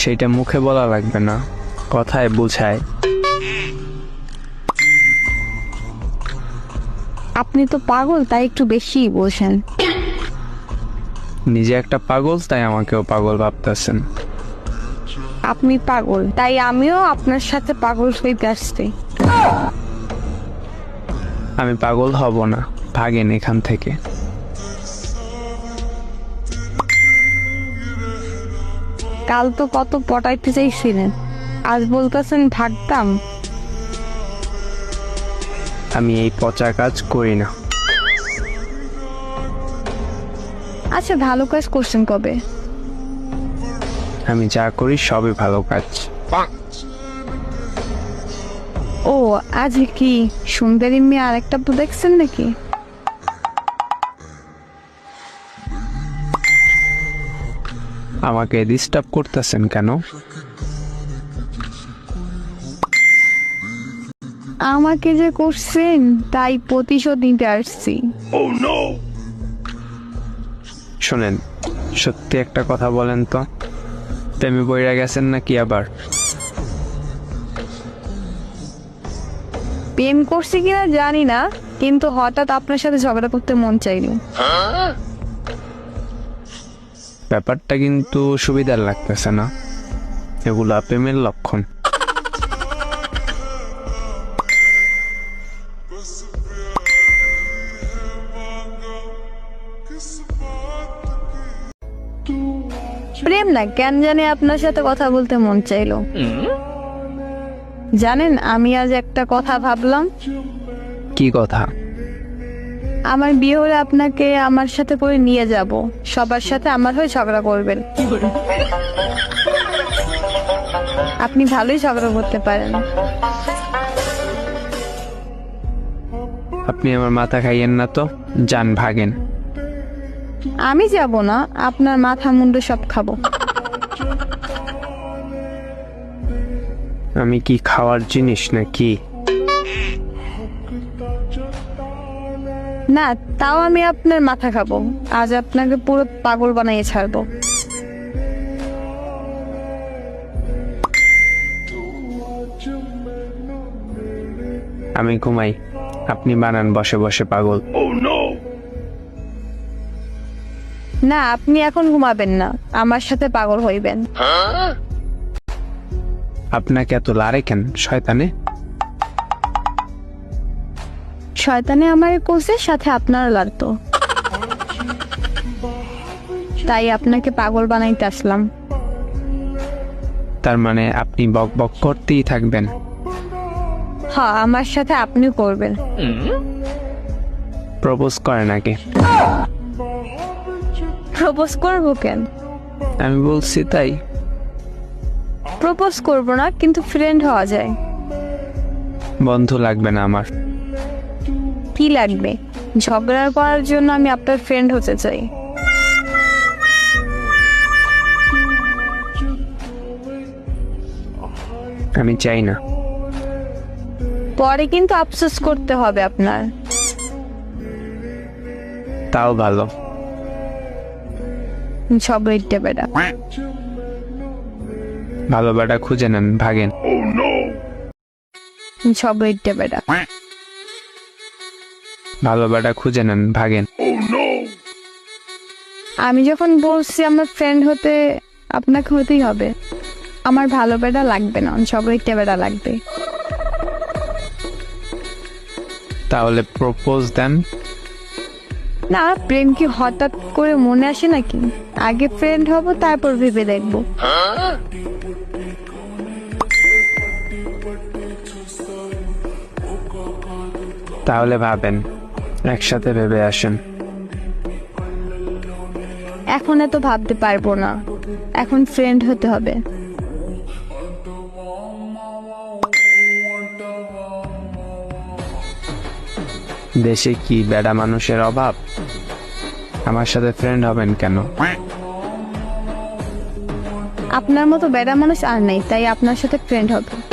সেইটা মুখে বলা লাগবে না কথায় বুঝায়। আপনি তো পাগল তাই একটু বেশি বলছেন। নিজে একটা পাগল তাই আমাকেও পাগল ভাবতেছেন। আপনি পাগল তাই আমিও আপনার সাথে পাগল হইতে আসছি। আমি পাগল হব না ভাগেন এখান থেকে। কাল তো কত পটাইতে চাইছিলেন? আজ বলতেছেন ভাগতাম। আমি এই পচা কাজ করি না। আচ্ছা ভালো কাজ করছেন কবে? আমি যা করি সবই ভালো কাজ। ও আজ কি সুন্দরী মেয়ে আরেকটা তো দেখছেন নাকি? আমাকে ডিস্টার্ব করতেছেন কেন? আমাকে যে করছেন তাই প্রতিশোধ নিতে আসছি। শোনেন সত্যি একটা কথা বলেন তো। প্রেমে বইরা গেছেন নাকি আবার? প্রেম করছি কিনা জানি না কিন্তু হঠাৎ আপনার সাথে ঝগড়া করতে মন চাইলো। ব্যাপারটা কিন্তু সুবিধার লাগতেছে না। এগুলা প্রেমের লক্ষণ। প্রেম না কেন জানি আপনার সাথে কথা বলতে মন চাইলো। জানেন আমি আজ একটা কথা ভাবলাম। কি কথা? আমার বিয়ে হলে আপনাকে আমার সাথে করে নিয়ে যাব। সবার সাথে আমার হয়ে ঝগড়া করবেন। আপনি ভালোই ঝগড়া করতে পারেন। আপনি আমার মাথা খাইয়েন না তো? যান ভাগেন। আমি যাব না আপনার মাথা মুন্ডু সব খাব। আমি কি খাওয়ার জিনিস নাকি? না তাও আমি আপনার মাথা খাব। আজ আপনাকে পুরো পাগল বানিয়ে ছাড়বো। আমি ঘুমাই। আপনি বানান বসে বসে পাগল। না আপনি এখন ঘুমাবেন না। আমার সাথে পাগল হইবেন। আপনাকে এত লারে কেন শয়তানে? শয়তানে আমার কোষের সাথে আপনার লাগতো। তাই আপনাকে পাগল বানাইতে আসলাম। তার মানে আপনি বক বক করতেই থাকবেন। হ্যাঁ আমার সাথে আপনিও করবেন। প্রপোজ করেন আগে। প্রপোজ করব কেন? আমি বলছি তাই। প্রপোজ করব না কিন্তু ফ্রেন্ড হওয়া যায়। বন্ধু লাগবে না আমার। কি লাগবে? ঝগড়া করার জন্য আমি আপনার ফ্রেন্ড হতে চাই। আমি চাই না। পরে কিন্তু আফসোস করতে হবে আপনার। তাও ভালো। ঝগড়িতে বেড়া। ভালো বেটা খুঁজে নেন ভাগেন। ঝগড়িতে বেড়া। ভালো বেটা খুঁজে নেন ভাগেন। আমি যখন বলছি আমার ফ্রেন্ড হতে আপনাকে হতেই হবে আমার ভালো বেড়া লাগবে না ঝগড়িতে বেড়া লাগবে। তাহলে প্রপোজ দেন। না প্রেম কি হঠাৎ করে মনে আসে নাকি? আগে ফ্রেন্ড হব তারপর ভেবে দেখব। তাহলে ভাবেন। একসাথে ভেবে আসেন। এখন এত ভাবতে পারব না। এখন ফ্রেন্ড হতে হবে। দেশে কি বেড়া মানুষের অভাব? আমার সাথে ফ্রেন্ড হবেন কেন? আপনার মতো বেড়া মানুষ আর নেই তাই আপনার সাথে ফ্রেন্ড হবে।